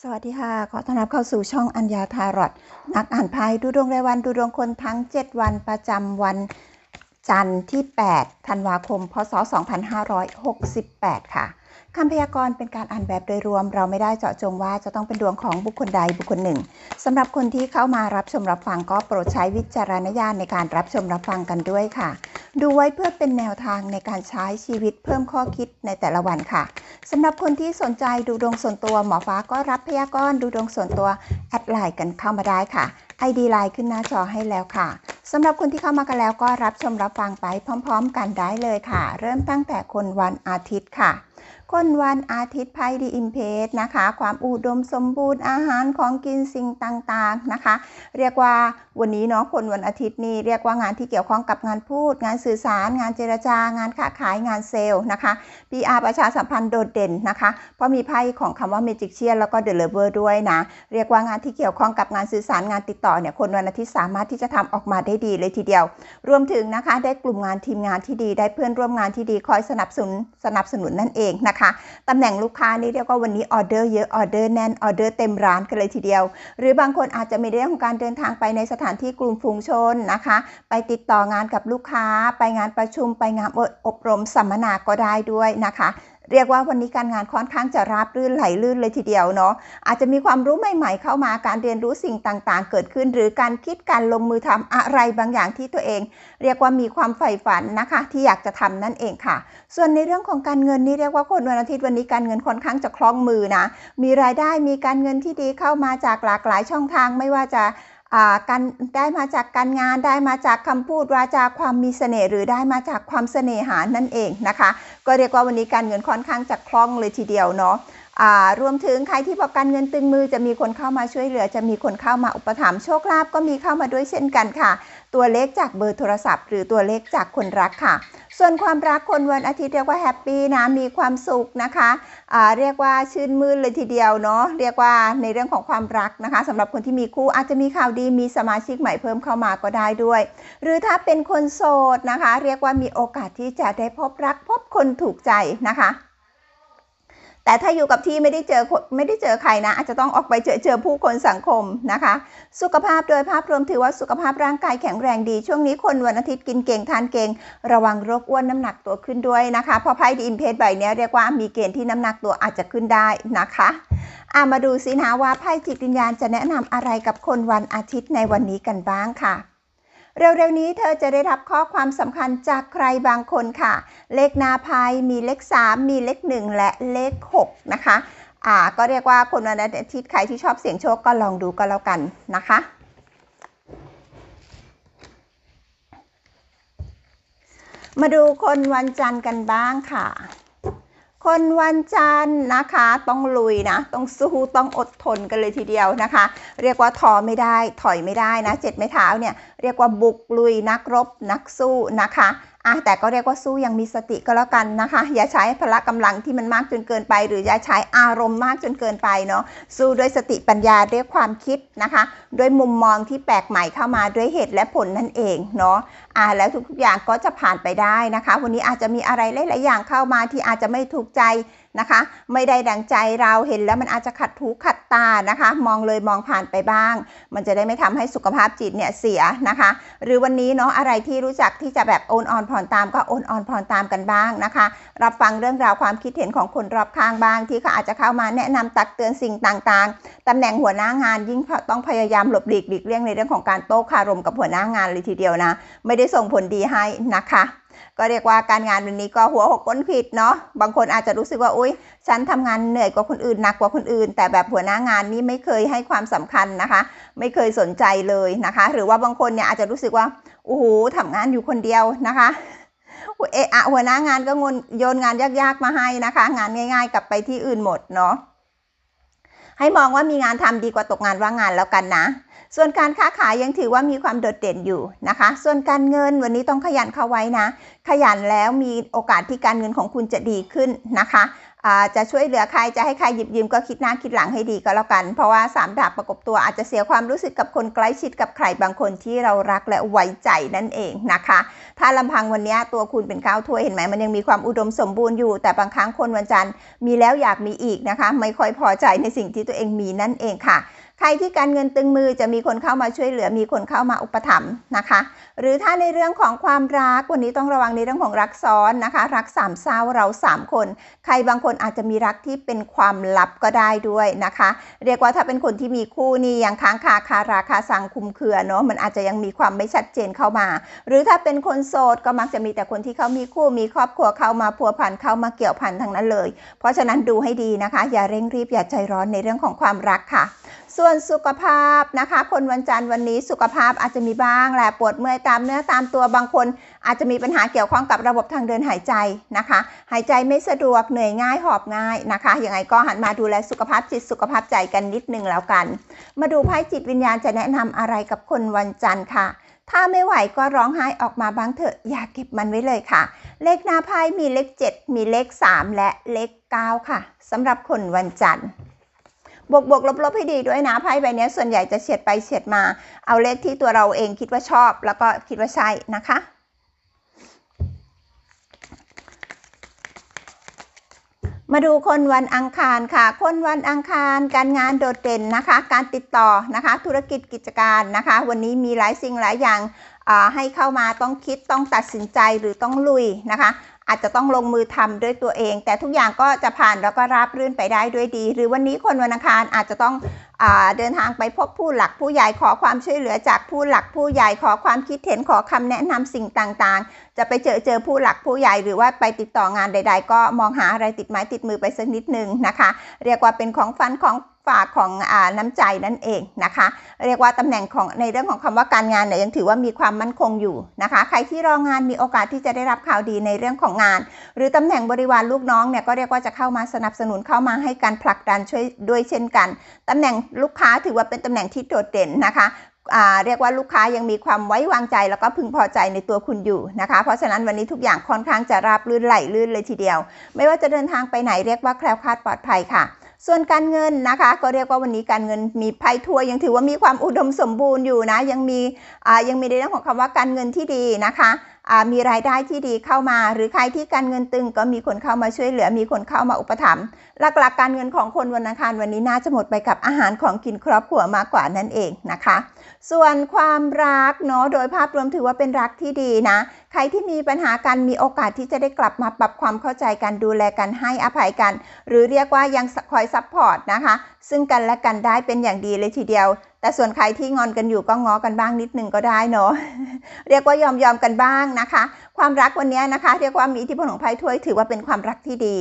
สวัสดีค่ะ ขอต้อนรับเข้าสู่ช่องอัญญาทารอตนักอ่านไพ่ดูดวงรายวันดูดวงคนทั้ง 7 วันประจำวัน จันทร์ที่ 8 ธันวาคม พศ 2568 ค่ะคำพยากรณ์เป็นการอ่านแบบโดยรวม เราไม่ได้เจาะจงว่าจะต้องเป็นดวงของบุคคลใดบุคคลหนึ่งสำหรับคนที่เข้ามารับชมรับฟังก็โปรดใช้วิจารณญาณในการรับชมรับฟังกันด้วยค่ะ ดูไว้เพื่อเป็นแนวทางในการใช้ชีวิตเพิ่มข้อคิดในแต่ละวันค่ะสำหรับคนที่สนใจดูดวงส่วนตัวหมอฟ้าก็รับพยากรณ์ดูดวงส่วนตัวแอดไลน์กันเข้ามาได้ค่ะ ID ไลน์ขึ้นหน้าจอให้แล้วค่ะสำหรับคนที่เข้ามากันแล้วก็รับชมรับฟังไปพร้อม ๆ กันได้เลยค่ะ เริ่มตั้งแต่คนวันอาทิตย์ค่ะ คนวันอาทิตย์ไพ่ดีอิมเพสนะคะ ความอุดมสมบูรณ์อาหารของกินสิ่งต่างๆนะคะ เรียกว่าวันนี้เนาะคนวันอาทิตย์นี่เรียกว่างานที่เกี่ยวข้องกับงานพูด งานสื่อสารงานเจรจา งานค้าขายงานเซลล์นะคะ PR ประชาสัมพันธ์โดดเด่นนะคะ เพราะมีไพ่ของคำว่า Magic เชียแล้วก็ The Lover ด้วยนะเรียกว่างานที่เกี่ยวข้องกับงานสื่อสารงานติดต่อเนี่ยคนวันอาทิตย์สามารถที่จะทำออกมาได้ดีเลยทีเดียว รวมถึงนะคะได้กลุ่มงานทีมงานที่ดี ได้เพื่อนร่วมงานที่ดีคอยสนับสนุนสนับสนุนนั่นเองนะคะตำแหน่งลูกค้านี่เรียกว่าวันนี้ออเดอร์เยอะออเดอร์แน่นออเดอร์เต็มร้านกันเลยทีเดียว หรือบางคนอาจจะมีเรื่องของการเดินทางไปในสถานที่กลุ่มฝูงชนนะคะ ไปติดต่องานกับลูกค้า ไปงานประชุม ไปงานอบรมสัมมนาก็ได้ด้วยนะคะ เรียกว่าวันนี้การงานค่อนข้างจะราบรื่นไหลลื่นเลยทีเดียวเนาะอาจจะมีความรู้ใหม่ ๆ เข้ามาการเรียนรู้สิ่งต่างๆ เกิดขึ้น หรือการคิดการลงมือทำอะไรบางอย่างที่ตัวเอง เรียกว่ามีความใฝ่ฝันนะคะ ที่อยากจะทำนั่นเองค่ะ ส่วนในเรื่องของการเงินนี่เรียกว่าคนวันอาทิตย์วันนี้การเงินค่อนข้างจะคล่องมือนะมีรายได้มีการเงินที่ดีเข้ามาจากหลากหลายช่องทางไม่ว่าจะ การได้มาจากการงานได้มาจากคำพูดวาจาความมีเสน่ห์หรือได้มาจากความเสน่หานั่นเองนะคะ ก็เรียกว่าวันนี้การเงินค่อนข้างจะคล่องเลยทีเดียวเนาะรวมถึงใครที่บอกการเงินตึงมือจะมีคนเข้ามาช่วยเหลือ จะมีคนเข้ามาอุปถัมภ์โชคลาภก็มีเข้ามาด้วยเช่นกันค่ะ ตัวเลขจากเบอร์โทรศัพท์ หรือตัวเลขจากคนรักค่ะ ส่วนความรักคนวันอาทิตย์เรียกว่าแฮปปี้นะ มีความสุขนะคะะเรียกว่าชื่นมื่นเลยทีเดียวเนาะ เรียกว่าในเรื่องของความรักนะคะสำหรับคนที่มีคู่อาจจะมีข่าวดีมีสมาชิกใหม่เพิ่มเข้ามาก็ได้ด้วย หรือถ้าเป็นคนโสดนะคะ เรียกว่ามีโอกาสที่จะได้พบรักพบคนถูกใจนะคะ แต่ถ้าอยู่กับที่ไม่ได้เจอไม่ได้เจอใครนะ อาจจะต้องออกไปเจอเจอผู้คนสังคมนะคะ สุขภาพโดยภาพรวมถือว่าสุขภาพร่างกายแข็งแรงดี ช่วงนี้คนวันอาทิตย์กินเก่งทานเก่ง ระวังโรคอ้วนน้ำหนักตัวขึ้นด้วยนะคะเพราะไพ่ดีอินเพสใบนี้เรียกว่ามีเกณฑ์ที่น้ำหนักตัวอาจจะขึ้นได้นะคะอามาดูสินะว่าไพ่จิตวิญญาณจะแนะนำอะไรกับคนวันอาทิตย์ในวันนี้กันบ้างค่ะ เร็วๆนี้เธอจะได้รับข้อความสำคัญจากใครบางคนค่ะ เลขนาพายมีเลข 3 มีเลข 1 และเลข 6 นะคะ อ่า ก็เรียกว่าคนวันอาทิตย์ใครที่ชอบเสี่ยงโชคก็ลองดูก็แล้วกันนะคะมาดูคนวันจันทร์กันบ้างค่ะ คนวันจันทร์นะคะ ต้องลุยนะ ต้องสู้ต้องอดทนกันเลยทีเดียวนะคะ เรียกว่าทอไม่ได้ถอยไม่ได้นะเจ็ดไม้เท้าเนี่ยเรียกว่าบุกลุยนักรบนักสู้นะคะ อะแต่ก็เรียกว่าสู้ยังมีสติก็แล้วกันนะคะ อย่าใช้พละกำลังที่มันมากจนเกินไป หรืออย่าใช้อารมณ์มากจนเกินไปเนาะสู้ด้วยสติปัญญาด้วยความคิดนะคะ ด้วยมุมมองที่แปลกใหม่เข้ามาด้วยเหตุและผลนั่นเองเนาะอะแล้วทุกๆอย่างก็จะผ่านไปได้นะคะ วันนี้อาจจะมีอะไรหลายๆอย่างเข้ามาที่อาจจะไม่ถูกใจ นะคะ ไม่ได้ดังใจเราเห็นแล้วมันอาจจะขัดหูขัดตานะคะ มองเลยมองผ่านไปบ้าง มันจะได้ไม่ทำให้สุขภาพจิตเนี่ยเสียนะคะ หรือวันนี้เนาะอะไรที่รู้จักที่จะแบบโอนอ่อนผ่อนตามก็โอนอ่อนผ่อนตามกันบ้างนะคะ รับฟังเรื่องราวความคิดเห็นของคนรอบข้างบ้าง ที่เขาอาจจะเข้ามาแนะนำตักเตือนสิ่งต่างๆตำแหน่งหัวหน้างานยิ่งต้องพยายามหลบหลีกหลีกเลี่ยงในเรื่องของการโต้คารมกับหัวหน้างานเลยทีเดียวนะ ไม่ได้ส่งผลดีให้นะคะ ก็เรียกว่าการงานวันนี้ก็หัวหกก้นผิดเนาะบางคนอาจจะรู้สึกว่าอุ้ยฉันทำงานเหนื่อยกว่าคนอื่นหนักกว่าคนอื่น แต่แบบหัวหน้างานนี้ไม่เคยให้ความสำคัญนะคะ ไม่เคยสนใจเลยนะคะ หรือว่าบางคนเนี่ยอาจจะรู้สึกว่าโอ้โหทำงานอยู่คนเดียวนะคะเอะอะหัวหน้างานก็งนโยนงานยากๆมาให้นะคะ งานง่าย ๆ กลับไปที่อื่นหมดเนาะ ให้มองว่ามีงานทำดีกว่าตกงานว่างงานแล้วกันนะ ส่วนการค้าขายยังถือว่ามีความโดดเด่นอยู่นะคะ ส่วนการเงินวันนี้ต้องขยันเข้าไว้นะ ขยันแล้วมีโอกาสที่การเงินของคุณจะดีขึ้นนะคะ จะช่วยเหลือใครจะให้ใครหยิบยืมก็คิดหน้าคิดหลังให้ดีก็แล้วกัน เพราะว่าสามดาบประกบตัวอาจจะเสียความรู้สึกกับคนใกล้ชิดกับใครบางคนที่เรารักและไว้ใจนั่นเองนะคะ ถ้าลำพังวันนี้ตัวคุณเป็นก้าวถ้วยเห็นไหมมันยังมีความอุดมสมบูรณ์อยู่ แต่บางครั้งคนวันจันทร์มีแล้วอยากมีอีกนะคะ ไม่ค่อยพอใจในสิ่งที่ตัวเองมีนั่นเองค่ะ ใครที่การเงินตึงมือจะมีคนเข้ามาช่วยเหลือ มีคนเข้ามาอุปถัมภ์นะคะ หรือถ้าในเรื่องของความรักวันนี้ต้องระวังในเรื่องของรักซ้อนนะคะ รักสามเศร้าเราสามคน ใครบางคนอาจจะมีรักที่เป็นความลับก็ได้ด้วยนะคะ เรียกว่าถ้าเป็นคนที่มีคู่นี่ยังค้างคาคาราคาสังคุมเคือเนาะมันอาจจะยังมีความไม่ชัดเจนเข้ามา หรือถ้าเป็นคนโสดก็มักจะมีแต่คนที่เขามีคู่มีครอบครัวเข้ามาพัวพันเข้ามาเกี่ยวพันทั้งนั้นเลย เพราะฉะนั้นดูให้ดีนะคะ อย่าเร่งรีบอย่าใจร้อนในเรื่องของความรักค่ะ ส่วนสุขภาพนะคะ คนวันจันทร์วันนี้สุขภาพอาจจะมีบ้างแหละปวดเมื่อยตามเนื้อตามตัวบางคน อาจจะมีปัญหาเกี่ยวข้องกับระบบทางเดินหายใจนะคะ หายใจไม่สะดวกเหนื่อยง่ายหอบง่ายนะคะยังไงก็หันมาดูแลสุขภาพจิตสุขภาพใจกันนิดนึงแล้วกัน มาดูไพ่จิตวิญญาณจะแนะนำอะไรกับคนวันจันทร์ค่ะถ้าไม่ไหวก็ร้องไห้ออกมาบ้างเถอะ อย่าเก็บมันไว้เลยค่ะ เลขหน้าไพ่มีเลข 7 มีเลข 3 และเลข 9 ค่ะสำหรับคนวันจันทร์ บวกบวกลบลบให้ดีด้วยนะไพ่ใบนี้ส่วนใหญ่จะเฉียดไปเฉียดมา เอาเลขที่ตัวเราเองคิดว่าชอบ แล้วก็คิดว่าใช่นะคะมาดูคนวันอังคารค่ะ คนวันอังคารการงานโดดเด่นนะคะ การติดต่อนะคะ ธุรกิจกิจการนะคะ วันนี้มีหลายสิ่งหลายอย่างให้เข้ามาต้องคิดต้องตัดสินใจหรือต้องลุยนะคะ อาจจะต้องลงมือทำด้วยตัวเอง แต่ทุกอย่างก็จะผ่านแล้วก็ราบรื่นไปได้ด้วยดี หรือวันนี้คนวันอังคารอาจจะต้องอเดินทางไปพบผู้หลักผู้ใหญ่ขอความช่วยเหลือจากผู้หลักผู้ใหญ่ขอความคิดเห็นขอคำแนะนำสิ่งต่างๆ จะไปเจอเจอผู้หลักผู้ใหญ่หรือว่าไปติดต่องานใด ๆ ก็มองหาอะไรติดไม้ติดมือไปสักนิดนึงนะคะ เรียกว่าเป็นของฟันของ ฝากของอน้ำใจนั่นเองนะคะ เรียกว่าตำแหน่งของในเรื่องของคำว่าการงานเนี่ยยังถือว่ามีความมั่นคงอยู่นะคะ ใครที่รองานมีโอกาสที่จะได้รับข่าวดีในเรื่องของงาน หรือตำแหน่งบริวารลูกน้องเนี่ยก็เรียกว่าจะเข้ามาสนับสนุนเข้ามาให้การผลักดันช่วยด้วยเช่นกันตำแหน่งลูกค้าถือว่าเป็นตำแหน่งที่โดดเด่นนะคะเรียกว่าลูกค้ายังมีความไว้วางใจแล้วก็พึงพอใจในตัวคุณอยู่นะคะ เพราะฉะนั้นวันนี้ทุกอย่างค่อนข้างจะราบรื่นไหลลื่นเลยทีเดียว ไม่ว่าจะเดินทางไปไหนเรียกว่าแคล้วคลาดปลอดภัยค่ะ ส่วนการเงินนะคะ ก็เรียกว่าวันนี้การเงินมีไพ่ทัวยังถือว่ามีความอุดมสมบูรณ์อยู่นะ ยังมียังมีในเรื่องของคำว่าการเงินที่ดีนะคะ มีรายได้ที่ดีเข้ามา หรือใครที่การเงินตึงก็มีคนเข้ามาช่วยเหลือ มีคนเข้ามาอุปถัมภ์หลักๆการเงินของคนวันอังคารวันนี้น่าจะหมดไปกับอาหารของกินครอบครัวมากกว่านั่นเองนะคะ ส่วนความรักเนาะโดยภาพรวมถือว่าเป็นรักที่ดีนะ ใครที่มีปัญหากันมีโอกาสที่จะได้กลับมาปรับความเข้าใจกันดูแลกันให้อภัยกัน หรือเรียกว่ายังคอยซัพพอร์ตนะคะ ซึ่งกันและกันได้เป็นอย่างดีเลยทีเดียว แต่ส่วนใครที่งอนกันอยู่ก็ง้อกันบ้างนิดนึงก็ได้เนาะเรียกว่ายอมยอมกันบ้างนะคะ ความรักวันนี้นะคะ เรียกว่ามีอิทธิพลของไพ่ถ้วยถือว่าเป็นความรักที่ดี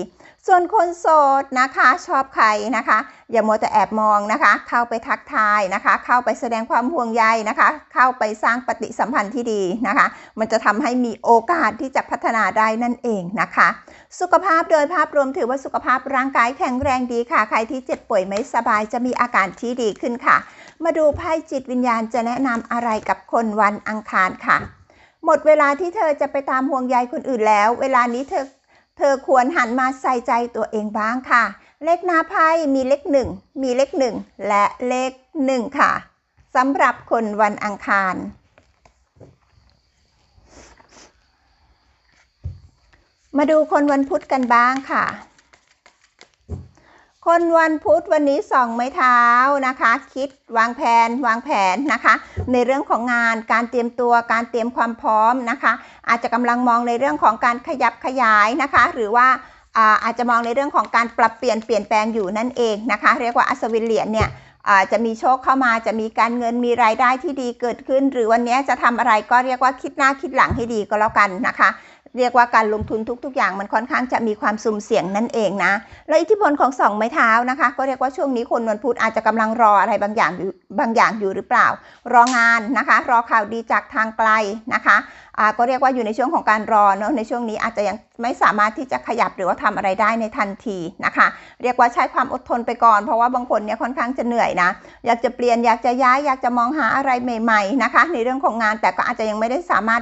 ส่วนคนโสดนะคะชอบใครนะคะ อย่ามัวแต่แอบมองนะคะ เข้าไปทักทายนะคะ เข้าไปแสดงความห่วงใยนะคะ เข้าไปสร้างปฏิสัมพันธ์ที่ดีนะคะ มันจะทำให้มีโอกาสที่จะพัฒนาได้นั่นเองนะคะ สุขภาพโดยภาพรวมถือว่าสุขภาพร่างกายแข็งแรงดีค่ะ ใครที่เจ็บป่วยไม่สบายจะมีอาการที่ดีขึ้นค่ะ มาดูไพ่จิตวิญญาณจะแนะนำอะไรกับคนวันอังคารค่ะ หมดเวลาที่เธอจะไปตามห่วงใยคนอื่นแล้ว เวลานี้เธอเธอควรหันมาใส่ใจตัวเองบ้างค่ะ เลขหน้าไพ่มีเลขหนึ่งมีเลขหนึ่งและเลขหนึ่งค่ะสำหรับคนวันอังคาร มาดูคนวันพุธกันบ้างค่ะ คนวันพุธวันนี้ส่องไม้เท้านะคะ คิดวางแผนวางแผนนะคะ ในเรื่องของงานการเตรียมตัวการเตรียมความพร้อมนะคะ อาจจะกำลังมองในเรื่องของการขยับขยายนะคะ หรือว่าอาจจะมองในเรื่องของการปรับเปลี่ยนเปลี่ยนแปลงอยู่นั่นเองนะคะ เรียกว่าอัศวินเหรียญเนี่ยจะมีโชคเข้ามาจะมีการเงินมีรายได้ที่ดีเกิดขึ้น หรือวันนี้จะทำอะไรก็เรียกว่าคิดหน้าคิดหลังให้ดีก็แล้วกันนะคะ เรียกว่าการลงทุนทุก ๆ อย่างมันค่อนข้างจะมีความสุ่มเสี่ยงนั่นเองนะ แล้วอิทธิพลของสองไม้เท้านะคะ ก็เรียกว่าช่วงนี้คนวันพุธอาจจะกำลังรออะไรบางอย่างอยู่ บางอย่างอยู่หรือเปล่า รองานนะคะ รอข่าวดีจากทางไกลนะคะอ่าก็เรียกว่าอยู่ในช่วงของการรอเนาะในช่วงนี้อาจจะยังไม่สามารถที่จะขยับหรือว่าทำอะไรได้ในทันทีนะคะ เรียกว่าใช้ความอดทนไปก่อน เพราะว่าบางคนเนี่ยค่อนข้างจะเหนื่อยนะ อยากจะเปลี่ยนอยากจะย้ายอยากจะมองหาอะไรใหม่ๆนะคะ ในเรื่องของงานแต่ก็อาจจะยังไม่ได้สามารถ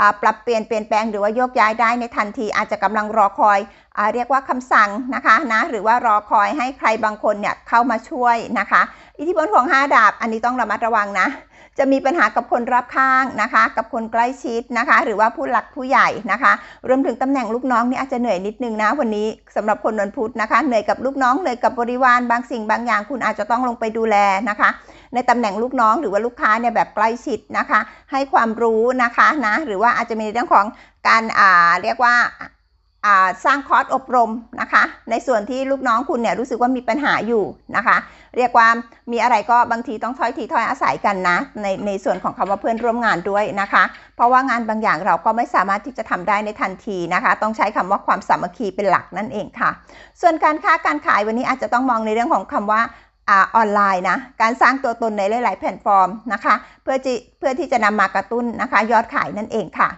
อ่าปรับเปลี่ยนเปลี่ยนแปลงหรือว่าโยกย้ายได้ในทันที อาจจะกำลังรอคอยอ่าเรียกว่าคำสั่งนะคะนะหรือว่ารอคอยให้ใครบางคนเนี่ยเข้ามาช่วยนะคะ อิทธิพลของ 5 ดาบ อันนี้ต้องระมัดระวังนะ จะมีปัญหากับคนรอบข้างนะคะ กับคนใกล้ชิดนะคะ หรือว่าผู้หลักผู้ใหญ่นะคะ รวมถึงตำแหน่งลูกน้องนี่อาจจะเหนื่อยนิดนึงนะ วันนี้สำหรับคนวันพุธนะคะ เหนื่อยกับลูกน้อง เหนื่อยกับบริวารบางสิ่งบางอย่าง คุณอาจจะต้องลงไปดูแลนะคะ ในตำแหน่งลูกน้องหรือว่าลูกค้าเนี่ยแบบใกล้ชิดนะคะ ให้ความรู้นะคะนะ หรือว่าอาจจะมีเรื่องของการอ่าเรียกว่า สร้างคอร์สอบรมนะคะ ในส่วนที่ลูกน้องคุณเนี่ยรู้สึกว่ามีปัญหาอยู่นะคะ เรียกว่ามีอะไรก็บางทีต้องถ้อยทีถ้อยอาศัยกันนะ ในในส่วนของคำว่าเพื่อนร่วมงานด้วยนะคะ เพราะว่างานบางอย่างเราก็ไม่สามารถที่จะทำได้ในทันทีนะคะ ต้องใช้คำว่าความสามัคคีเป็นหลักนั่นเองค่ะ ส่วนการค้าการขายวันนี้อาจจะต้องมองในเรื่องของคำว่าออนไลน์นะ การสร้างตัวตนในหลาย ๆ แพลตฟอร์มนะคะ เพื่อเพื่อที่จะนำมากระตุ้นนะคะ ยอดขายนั่นเองค่ะ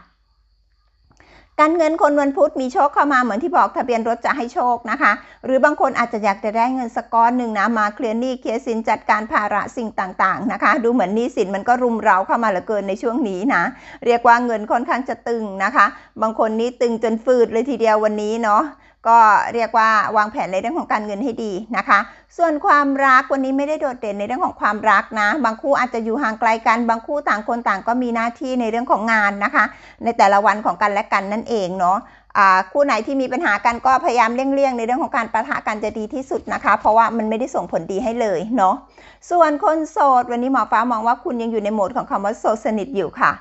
การเงินคนวันพุธมีโชคเข้ามาเหมือนที่บอกทะเบียนรถจะให้โชคนะคะ หรือบางคนอาจจะอยากจะได้เงินสกก้อนหนึ่งนะมาเคลียร์หนี้เคลียร์สินจัดการภาระสิ่งต่างๆนะคะ ดูเหมือนหนี้สินมันก็รุมเร้าเข้ามาเหลือเกินในช่วงนี้นะเรียกว่าเงินค่อนข้างจะตึงนะคะ บางคนนี้ตึงจนฟืดเลยทีเดียววันนี้เนาะ ก็เรียกว่าวางแผนในเรื่องของการเงินให้ดีนะคะ ส่วนความรักวันนี้ไม่ได้โดดเด่นในเรื่องของความรักนะ บางคู่อาจจะอยู่ห่างไกลกัน บางคู่ต่างคนต่างก็มีหน้าที่ในเรื่องของงานนะคะ ในแต่ละวันของกันและกันนั่นเองเนาะคู่ไหนที่มีปัญหากันก็พยายามเลี่ยงๆในเรื่องของการประทะกันจะดีที่สุดนะคะ เพราะว่ามันไม่ได้ส่งผลดีให้เลยเนาะส่วนคนโสด วันนี้หมอฟ้ามองว่าคุณยังอยู่ในโหมดของคำว่าโสดสนิทอยู่ค่ะ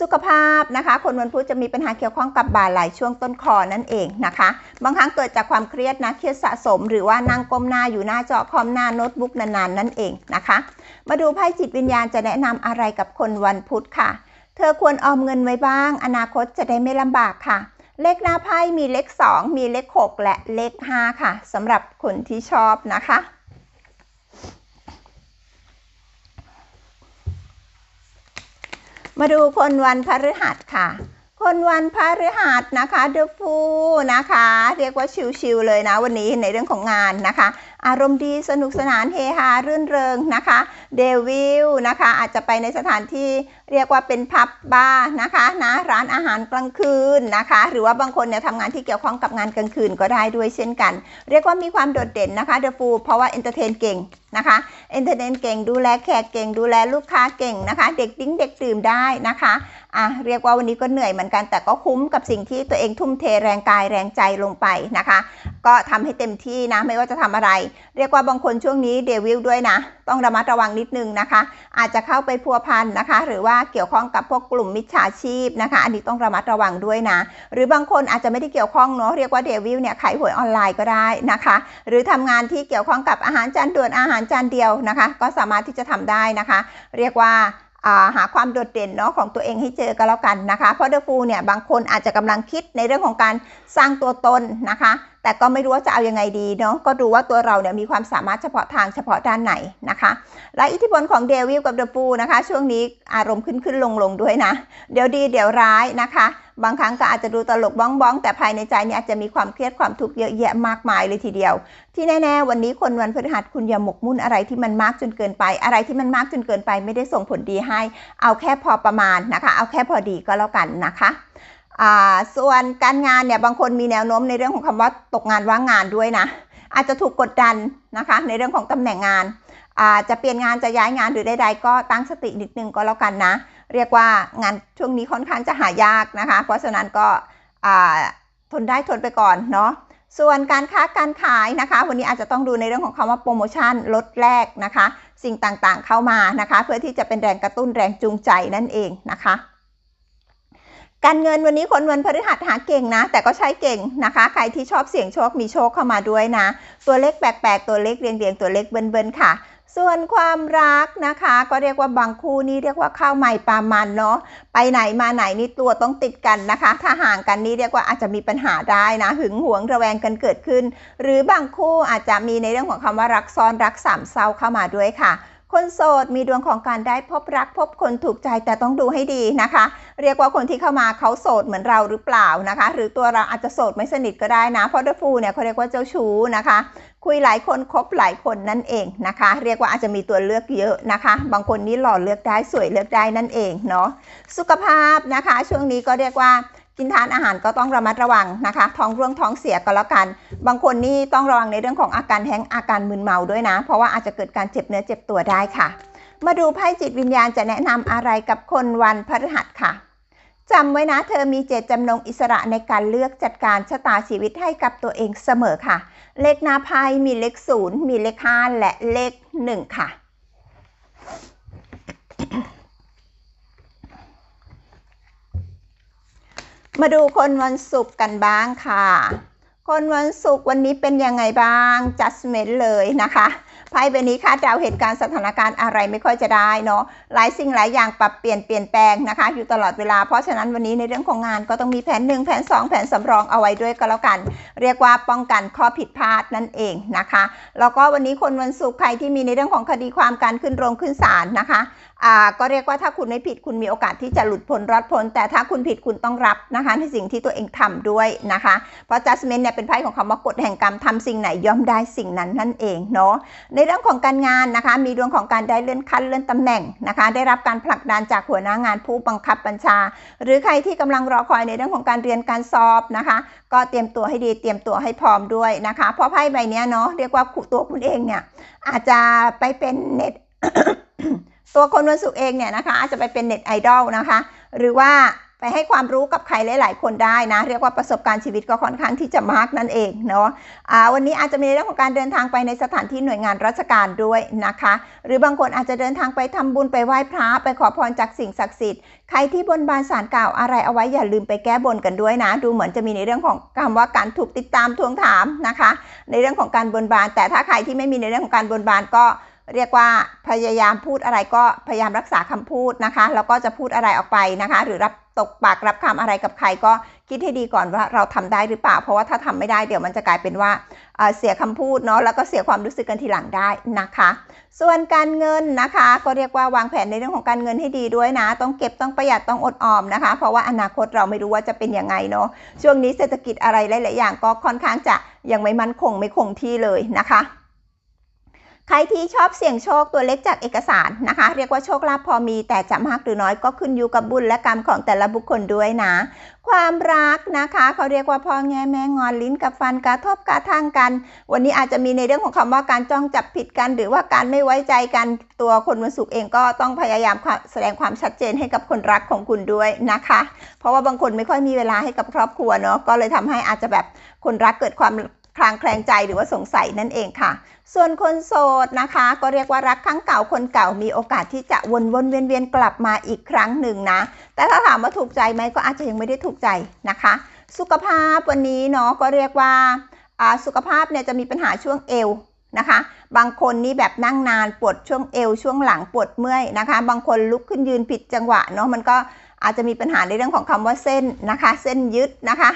สุขภาพนะคะ คนวันพุธจะมีปัญหาเกี่ยวข้องกับบ่าไหล่ช่วงต้นคอนั่นเองนะคะ บางครั้งเกิดจากความเครียดนะเครียดสะสม หรือว่านั่งก้มหน้าอยู่หน้าจอคอมหน้าโน้ตบุ๊กนานๆนั่นเองนะคะ มาดูไพ่จิตวิญญาณจะแนะนำอะไรกับคนวันพุธค่ะ เธอควรออมเงินไว้บ้าง อนาคตจะได้ไม่ลำบากค่ะ เลขหน้าไพ่มีเลข 2 มีเลข 6 และเลข 5 ค่ะสำหรับคนที่ชอบนะคะ มาดูพลวันพฤหัสค่ะ คนวันพระฤหัสนะคะเดอะฟูนะคะ เรียกว่าชิลๆเลยนะวันนี้ในเรื่องของงานนะคะ อารมณ์ดีสนุกสนานเฮฮารื่นเริงนะคะเดวิลนะคะอาจจะไปในสถานที่เรียกว่าเป็นพับบาร์นะคะนะร้านอาหารกลางคืนนะคะ หรือว่าบางคนเนี่ยทำงานที่เกี่ยวข้องกับงานกลางคืนก็ได้ด้วยเช่นกัน เรียกว่ามีความโดดเด่นนะคะเดอะฟูเพราะว่าเอนเตอร์เทนเก่งนะคะเอนเตอร์เทนเก่งดูแลแขกเก่งดูแลลูกค้าเก่งนะคะ เด็กดิ้งเด็กดื่มได้นะคะ อะเรียกว่าวันนี้ก็เหนื่อยเหมือนกันแต่ก็คุ้มกับสิ่งที่ตัวเองทุ่มเทแรงกายแรงใจลงไปนะคะ ก็ทำให้เต็มที่นะไม่ว่าจะทำอะไร เรียกว่าบางคนช่วงนี้เดวิลด้วยนะ ต้องระมัดระวังนิดนึงนะคะ อาจจะเข้าไปพัวพันนะคะ หรือว่าเกี่ยวข้องกับพวกกลุ่มมิจฉาชีพนะคะ อันนี้ต้องระมัดระวังด้วยนะ หรือบางคนอาจจะไม่ได้เกี่ยวข้องเนาะเรียกว่าเดวิลเนี่ยขายหวยออนไลน์ก็ได้นะคะ หรือทำงานที่เกี่ยวข้องกับอาหารจานด่วนอาหารจานเดียวนะคะ ก็สามารถที่จะทำได้นะคะ เรียกว่า หาความโดดเด่นเนาะของตัวเองให้เจอกันแล้วกันนะคะ เพราะเดอะฟูเนี่ยบางคนอาจจะกำลังคิดในเรื่องของการสร้างตัวตนนะคะ แต่ก็ไม่รู้ว่าจะเอายังไงดีเนาะก็ดูว่าตัวเราเนี่ยมีความสามารถเฉพาะทางเฉพาะด้านไหนนะคะ และอิทธิพลของเดวิลกับเดอะฟูนะคะ ช่วงนี้อารมณ์ขึ้นขึ้นลงลงด้วยนะ เดี๋ยวดีเดี๋ยวร้ายนะคะ บางครั้งก็อาจจะดูตลกบ้องบ้องแต่ภายในใจเนี่ยอาจจะมีความเครียดความทุกข์เยอะแยะมากมายเลยทีเดียว ที่แน่ๆ วันนี้คนวันพฤหัสคุณอย่าหมกมุ่นอะไรที่มันมากจนเกินไป อะไรที่มันมากจนเกินไป ไม่ได้ส่งผลดีให้ เอาแค่พอประมาณนะคะ เอาแค่พอดีก็แล้วกันนะคะส่วนการงานเนี่ยบางคนมีแนวโน้มในเรื่องของคำว่าตกงานว่างงานด้วยนะอาจจะถูกกดดันนะคะในเรื่องของตำแหน่งงาน จจะเปลี่ยนงานจะย้ายงานหรือใดๆก็ตั้งสตินิดนึงก็แล้วกันนะ เรียกว่างานช่วงนี้ค่อนข้างจะหายากนะคะ เพราะฉะนั้นก็ทนได้ทนไปก่อนเนาะส่วนการค้าการขายนะคะ วันนี้อาจจะต้องดูในเรื่องของคำว่าโปรโมชั่นลดแรกนะคะ สิ่งต่างๆเข้ามานะคะ เพื่อที่จะเป็นแรงกระตุ้นแรงจูงใจนั่นเองนะคะ การเงินวันนี้คนวันพฤหัสหาเก่งนะ แต่ก็ใช้เก่งนะคะ ใครที่ชอบเสี่ยงโชคมีโชคเข้ามาด้วยนะ ตัวเลขแปลกๆตัวเลขเรียงๆ ตัวเลขเบิ้ลๆค่ะ ส่วนความรักนะคะ ก็เรียกว่าบางคู่นี่เรียกว่าข้าวใหม่ปลามันเนาะไปไหนมาไหนนี่ตัวต้องติดกันนะคะ ถ้าห่างกันนี่เรียกว่าอาจจะมีปัญหาได้นะหึงหวงระแวงกันเกิดขึ้น หรือบางคู่อาจจะมีในเรื่องของคำว่ารักซ้อนรักสามเศร้าเข้ามาด้วยค่ะคนโสดมีดวงของการได้พบรักพบคนถูกใจแต่ต้องดูให้ดีนะคะ เรียกว่าคนที่เข้ามาเขาโสดเหมือนเราหรือเปล่านะคะ หรือตัวเราอาจจะโสดไม่สนิทก็ได้นะเพราะเดฟูเนี่ยเขาเรียกว่าเจ้าชู้นะคะ คุยหลายคนคบหลายคนนั่นเองนะคะ เรียกว่าอาจจะมีตัวเลือกเยอะนะคะ บางคนนี่หล่อเลือกได้สวยเลือกได้นั่นเองเนาะสุขภาพนะคะ ช่วงนี้ก็เรียกว่ากินทานอาหารก็ต้องระมัดระวังนะคะ ท้องร่วงท้องเสียก็แล้วกัน บางคนนี่ต้องระวังในเรื่องของอาการแห้งอาการมึนเมาด้วยนะ เพราะว่าอาจจะเกิดการเจ็บเนื้อเจ็บตัวได้ค่ะ มาดูไพ่จิตวิญญาณจะแนะนำอะไรกับคนวันพฤหัสค่ะจำไว้นะ เธอมีเจตจำนงอิสระในการเลือกจัดการชะตาชีวิตให้กับตัวเองเสมอค่ะ เลขหน้าไพ่มีเลขศูนย์มีเลขห้าและเลขหนึ่งค่ะ มาดูคนวันศุกร์กันบ้างค่ะ คนวันศุกร์วันนี้เป็นยังไงบ้างจัสเมนเลยนะคะ ไพ่ใบนี้คาดเดาเหตุการณ์สถานการณ์อะไรไม่ค่อยจะได้เนาะหลายสิ่งหลายอย่างปรับเปลี่ยนเปลี่ยนแปลงนะคะ อยู่ตลอดเวลาเพราะฉะนั้นวันนี้ในเรื่องของงานก็ต้องมีแผน1แผน 2 แผนสำรองเอาไว้ด้วยก็แล้วกัน เรียกว่าป้องกันข้อผิดพลาดนั่นเองนะคะ แล้วก็วันนี้คนวันศุกร์ใครที่มีในเรื่องของคดีความการขึ้นโรงขึ้นศาลนะคะอ่าก็เรียกว่าถ้าคุณไม่ผิดคุณมีโอกาสที่จะหลุดพ้นรอดพ้น แต่ถ้าคุณผิดคุณต้องรับนะคะในสิ่งที่ตัวเองทำด้วยนะคะ เพราะ judgment เนี่ยเป็นไพ่ของคำว่ากฎแห่งกรรมทำสิ่งไหนย่อมได้สิ่งนั้นนั่นเองเนาะในเรื่องของการงานนะคะ มีดวงของการได้เลื่อนขั้นเลื่อนตำแหน่งนะคะ ได้รับการผลักดันจากหัวหน้างานผู้บังคับบัญชา หรือใครที่กำลังรอคอยในเรื่องของการเรียนการสอบนะคะ ก็เตรียมตัวให้ดีเตรียมตัวให้พร้อมด้วยนะคะ เพราะไพ่ใบนี้เนาะเรียกว่าตัวคุณเองเนี่ยอาจจะไปเป็นเน็ต ตัวคนวันศุกร์เองเนี่ยนะคะอาจจะไปเป็นเน็ตไอดอลนะคะ หรือว่าไปให้ความรู้กับใครหลาย ๆ คนได้นะ เรียกว่าประสบการณ์ชีวิตก็ค่อนข้างที่จะมากนั่นเองเนาะะวันนี้อาจจะมีเรื่องของการเดินทางไปในสถานที่หน่วยงานราชการด้วยนะคะ หรือบางคนอาจจะเดินทางไปทำบุญไปไหว้พระไปขอพรจากสิ่งศักดิ์สิทธิ์ใครที่บนบานสารกล่าวอะไรเอาไว้อย่าลืมไปแก้บนกันด้วยนะ ดูเหมือนจะมีในเรื่องของคำว่าการถูกติดตามทวงถามนะคะ ในเรื่องของการบนบาน แต่ถ้าใครที่ไม่มีในเรื่องของการบนบานก็ เรียกว่าพยายามพูดอะไรก็พยายามรักษาคำพูดนะคะ แล้วก็จะพูดอะไรออกไปนะคะ หรือรับตกปากรับคำอะไรกับใครก็คิดให้ดีก่อนว่าเราทำได้หรือเปล่า เพราะว่าถ้าทำไม่ได้เดี๋ยวมันจะกลายเป็นว่าเสียคำพูดเนาะแล้วก็เสียความรู้สึกกันทีหลังได้นะคะ ส่วนการเงินนะคะ ก็เรียกว่าวางแผนในเรื่องของการเงินให้ดีด้วยนะ ต้องเก็บต้องประหยัดต้องอดออมนะคะ เพราะว่าอนาคตเราไม่รู้ว่าจะเป็นยังไงเนาะช่วงนี้เศรษฐกิจอะไรหลาย ๆ อย่างก็ค่อนข้างจะยังไม่มั่นคงไม่คงที่เลยนะคะ ใครที่ชอบเสี่ยงโชคตัวเล็กจากเอกสารนะคะ เรียกว่าโชคลาภพอมีแต่จะมากหรือน้อยก็ขึ้นอยู่กับบุญและกรรมของแต่ละบุคคลด้วยนะ ความรักนะคะ เขาเรียกว่าพ่อแง่แม่งอนลิ้นกับฟันกระทบกระทั่งกัน วันนี้อาจจะมีในเรื่องของคำว่าการจ้องจับผิดกัน หรือว่าการไม่ไว้ใจกันตัวคนวันศุกร์เองก็ต้องพยายามแสดงความชัดเจนให้กับคนรักของคุณด้วยนะคะ เพราะว่าบางคนไม่ค่อยมีเวลาให้กับครอบครัวเนาะก็เลยทำให้อาจจะแบบคนรักเกิดความ คลางแคลงใจหรือว่าสงสัยนั่นเองค่ะ ส่วนคนโสดนะคะ ก็เรียกว่ารักครั้งเก่าคนเก่ามีโอกาสที่จะวนวนเวียนเวียนกลับมาอีกครั้งหนึ่งนะ แต่ถ้าถามว่าถูกใจไหมก็อาจจะยังไม่ได้ถูกใจนะคะ สุขภาพวันนี้เนาะก็เรียกว่าสุขภาพเนี่ยจะมีปัญหาช่วงเอวนะคะ บางคนนี่แบบนั่งนานปวดช่วงเอวช่วงหลังปวดเมื่อยนะคะ บางคนลุกขึ้นยืนผิดจังหวะเนาะมันก็อาจจะมีปัญหาในเรื่องของคำว่าเส้นนะคะ เส้นยึดนะคะ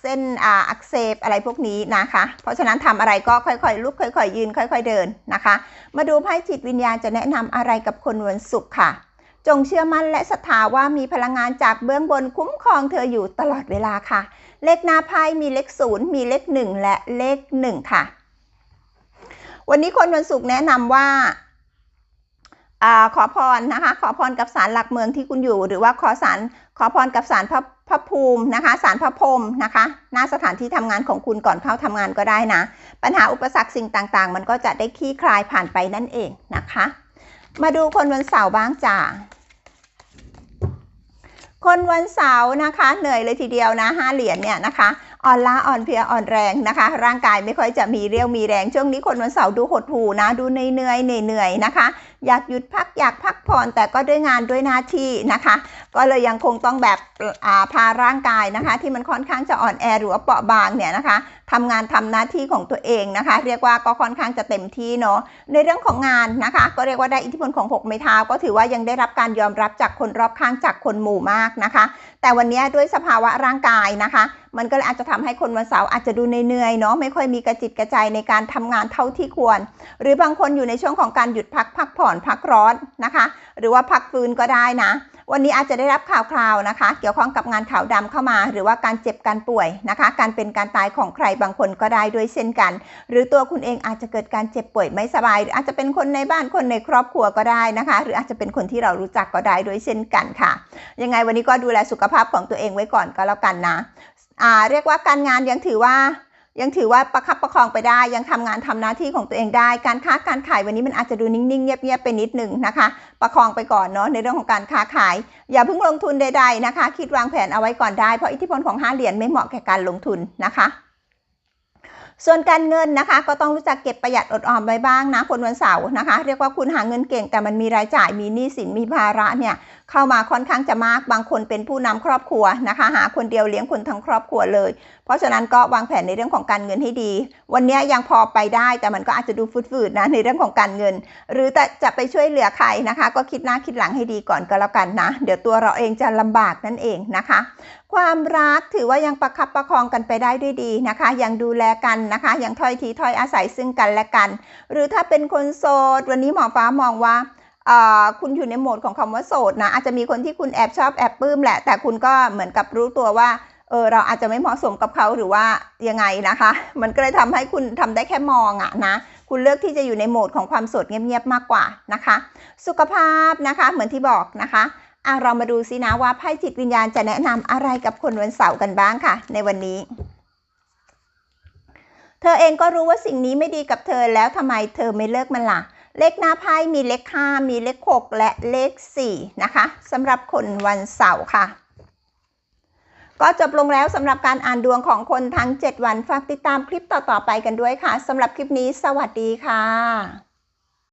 เส้นอักเสบอะไรพวกนี้นะคะ เพราะฉะนั้นทำอะไรก็ค่อยๆลุกค่อยๆยืน ค่อย ๆเดินนะคะ มาดูไพ่จิตวิญญาณจะแนะนำอะไรกับคนวันศุกร์ค่ะ จงเชื่อมั่นและศรัทธาว่ามีพลังงานจากเบื้องบนคุ้มครองเธออยู่ตลอดเวลาค่ะ เลขหน้าไพ่มีเลขศูนย์มีเลขหนึ่งและเลขหนึ่งค่ะ วันนี้คนวันศุกร์แนะนำว่าอขอพรนะคะ ขอพรกับศาลหลักเมืองที่คุณอยู่ หรือว่าขอสารขอพรกับศาลพระ พระภูมินะคะศาลพระพรมนะคะ หน้าสถานที่ทำงานของคุณก่อนเข้าทำงานก็ได้นะ ปัญหาอุปสรรคสิ่งต่างๆ มันก็จะได้คลี่คลายผ่านไปนั่นเองนะคะ มาดูคนวันเสาร์บ้างจ้าคนวันเสาร์นะคะ เหนื่อยเลยทีเดียวนะห้าเหรียญเนี่ยนะคะ อ่อนล้าอ่อนเพลียอ่อนแรงนะคะ ร่างกายไม่ค่อยจะมีเรี่ยวมีแรงช่วงนี้คนวันเสาร์ดูหดหูนะ ดูเหนื่อยเหนื่อยนะคะ อยากหยุดพักอยากพักผ่อนแต่ก็ด้วยงานด้วยหน้าที่นะคะ ก็เลยยังคงต้องแบบพาร่างกายนะคะ ที่มันค่อนข้างจะอ่อนแอหรือว่าเปราะบางเนี่ยนะคะทำงานทำหน้าที่ของตัวเองนะคะ เรียกว่าก็ค่อนข้างจะเต็มที่เนาะในเรื่องของงานนะคะ ก็เรียกว่าได้อิทธิพลของ6ไม้เท้าก็ถือว่ายังได้รับการยอมรับจากคนรอบข้างจากคนหมู่มากนะคะ แต่วันนี้ด้วยสภาวะร่างกายนะคะ มันก็เลยอาจจะทำให้คนวันเสาร์อาจจะดูเหนื่อยเนาะไม่ค่อยมีกระจิตกระใจในการทำงานเท่าที่ควร หรือบางคนอยู่ในช่วงของการหยุดพักพักผ่อนพักร้อนนะคะ หรือว่าพักฟื้นก็ได้นะ วันนี้อาจจะได้รับข่าวคราวนะคะ เกี่ยวข้องกับงานขาวดำเข้ามา หรือว่าการเจ็บการป่วยนะคะ การเป็นการตายของใครบางคนก็ได้ด้วยเช่นกัน หรือตัวคุณเองอาจจะเกิดการเจ็บป่วยไม่สบายหรืออาจจะเป็นคนในบ้านคนในครอบครัวก็ได้นะคะ หรืออาจจะเป็นคนที่เรารู้จักก็ได้ด้วยเช่นกันค่ะ ยังไงวันนี้ก็ดูแลสุขภาพของตัวเองไว้ก่อนก็แล้วกันนะ อ่าเรียกว่าการงานยังถือว่า ยังถือว่าประคับประคองไปได้ ยังทำงานทำหน้าที่ของตัวเองได้ การค้าการขายวันนี้มันอาจจะดูนิ่งๆเงียบๆไปนิดหนึ่งนะคะ ประคองไปก่อนเนาะในเรื่องของการค้าขาย อย่าเพิ่งลงทุนใดๆนะคะ คิดวางแผนเอาไว้ก่อนได้เพราะอิทธิพลของห้าเหรียญไม่เหมาะแก่การลงทุนนะคะส่วนการเงินนะคะก็ต้องรู้จักเก็บประหยัดอดออมไว้บ้างนะคนวันเสาร์นะคะ เรียกว่าคุณหาเงินเก่งแต่มันมีรายจ่ายมีหนี้สินมีภาระเนี่ย เข้ามาค่อนข้างจะมาก บางคนเป็นผู้นำครอบครัวนะคะ หาคนเดียวเลี้ยงคนทั้งครอบครัวเลย เพราะฉะนั้นก็วางแผนในเรื่องของการเงินให้ดี วันนี้ยังพอไปได้แต่มันก็อาจจะดูฟืดๆนะในเรื่องของการเงิน หรือจะไปช่วยเหลือใครนะคะ ก็คิดหน้าคิดหลังให้ดีก่อนก็แล้วกันนะ เดี๋ยวตัวเราเองจะลำบากนั่นเองนะคะ ความรักถือว่ายังประคับประคองกันไปได้ด้วยดีนะคะ ยังดูแลกันนะคะ ยังถ้อยทีถ้อยอาศัยซึ่งกันและกัน หรือถ้าเป็นคนโสดวันนี้หมอฟ้ามองว่า คุณอยู่ในโหมดของคำว่าโสดนะอาจจะมีคนที่คุณแอบชอบแอบปลื้มแหละ แต่คุณก็เหมือนกับรู้ตัวว่าเออเราอาจจะไม่เหมาะสมกับเขาหรือว่ายังไงนะคะ มันก็เลยทำให้คุณทำได้แค่มองอะนะ คุณเลือกที่จะอยู่ในโหมดของความโสดเงียบๆมากกว่านะคะ สุขภาพนะคะเหมือนที่บอกนะคะอะเรามาดูซินะว่าไพ่จิตวิญญาณจะแนะนำอะไรกับคนวันเสาร์กันบ้างค่ะ ในวันนี้ เธอเองก็รู้ว่าสิ่งนี้ไม่ดีกับเธอแล้วทำไมเธอไม่เลิกมันล่ะ เลขหน้าไพ่มีเลข5มีเลข 6 และเลข 4 นะคะสำหรับคนวันเสาร์ค่ะ ก็จบลงแล้วสำหรับการอ่านดวงของคนทั้ง 7 วัน ฝากติดตามคลิปต่อๆไปกันด้วยค่ะสำหรับคลิปนี้สวัสดีค่ะ